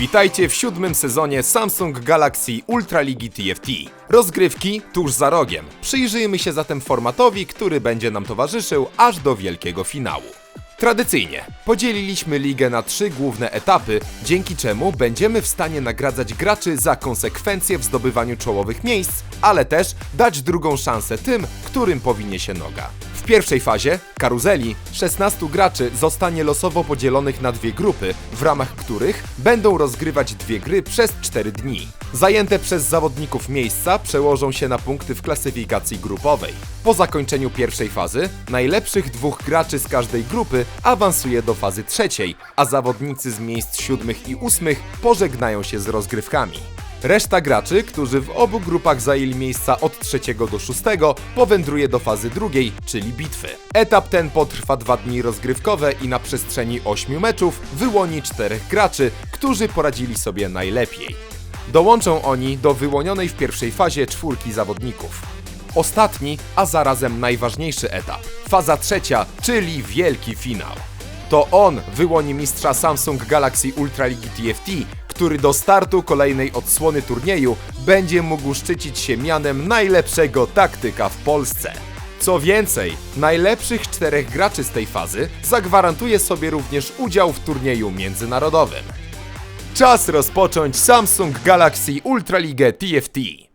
Witajcie w siódmym sezonie Samsung Galaxy Ultra Ligi TFT. Rozgrywki tuż za rogiem. Przyjrzyjmy się zatem formatowi, który będzie nam towarzyszył aż do wielkiego finału. Tradycyjnie podzieliliśmy ligę na trzy główne etapy, dzięki czemu będziemy w stanie nagradzać graczy za konsekwencje w zdobywaniu czołowych miejsc, ale też dać drugą szansę tym, którym powinie się noga. W pierwszej fazie, karuzeli, 16 graczy zostanie losowo podzielonych na dwie grupy, w ramach których będą rozgrywać dwie gry przez 4 dni. Zajęte przez zawodników miejsca przełożą się na punkty w klasyfikacji grupowej. Po zakończeniu pierwszej fazy, najlepszych dwóch graczy z każdej grupy awansuje do fazy trzeciej, a zawodnicy z miejsc siódmych i ósmych pożegnają się z rozgrywkami. Reszta graczy, którzy w obu grupach zajęli miejsca od trzeciego do szóstego, powędruje do fazy drugiej, czyli bitwy. Etap ten potrwa dwa dni rozgrywkowe i na przestrzeni 8 meczów wyłoni czterech graczy, którzy poradzili sobie najlepiej. Dołączą oni do wyłonionej w pierwszej fazie czwórki zawodników. Ostatni, a zarazem najważniejszy etap, faza trzecia, czyli wielki finał. To on wyłoni mistrza Samsung Galaxy Ultra Ligi TFT, który do startu kolejnej odsłony turnieju będzie mógł szczycić się mianem najlepszego taktyka w Polsce. Co więcej, najlepszych czterech graczy z tej fazy zagwarantuje sobie również udział w turnieju międzynarodowym. Czas rozpocząć Samsung Galaxy Ultra Ligę TFT.